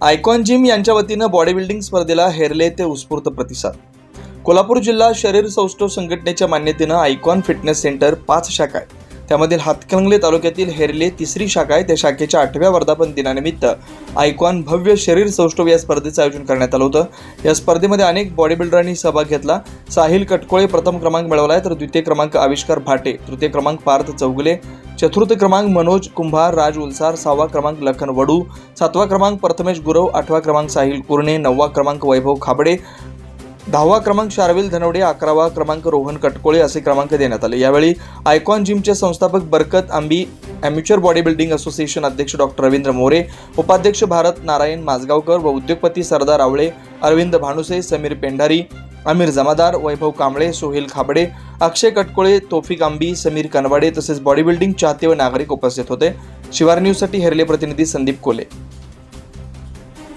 Icon gym यांच्या वतीनं body building स्पर्धेला हेरले ते उत्स्फूर्त प्रतिसाद. कोल्हापूर जिल्हा शरीर सौष्ठव संघटनेच्या मान्यतेनं आयकॉन फिटनेस सेंटर पाच शाखा आहेत. त्यामधील हातकणंगले तालुक्यातील हेरले तिसरी शाखा आहे. त्या शाखेच्या आठव्या वर्धापन दिनानिमित्त आयकॉन भव्य शरीर सौष्ठव या स्पर्धेचं आयोजन करण्यात आलं होतं. या स्पर्धेमध्ये अनेक बॉडी बिल्डरांनी सहभाग घेतला. साहिल कटकोळे प्रथम क्रमांक मिळवला आहे. तर द्वितीय क्रमांक आविष्कार भाटे तृतीय क्रमांक पार्थ चौगुले चतुर्थ क्रमांक मनोज कुंभार राज उलसार सहावा क्रमांक लखन वडू सातवा क्रमांक प्रथमेश गुरव आठवा क्रमांक साहिल कुरणे नववा क्रमांक वैभव खाबडे दहावा क्रमांक शार्विल धनवडे अकरावा क्रमांक रोहन कटकोळे असे क्रमांक देण्यात आले. यावेळी आयकॉन जिमचे संस्थापक Barkat Ambi amateur body building association अध्यक्ष डॉक्टर रवींद्र मोरे उपाध्यक्ष भारत नारायण माजगावकर व उद्योगपती सरदार आवळे अरविंद भानुसे समीर पेंढारी आमिर जमादार वैभव कांबळे सोहेल खाबडे अक्षय कटकोळे तोफिक आंबी समीर कनवाडे तसेच बॉडी बिल्डिंग चाहते व नागरिक उपस्थित होते. शिवार न्यूजसाठी हेरले प्रतिनिधी संदीप कोले.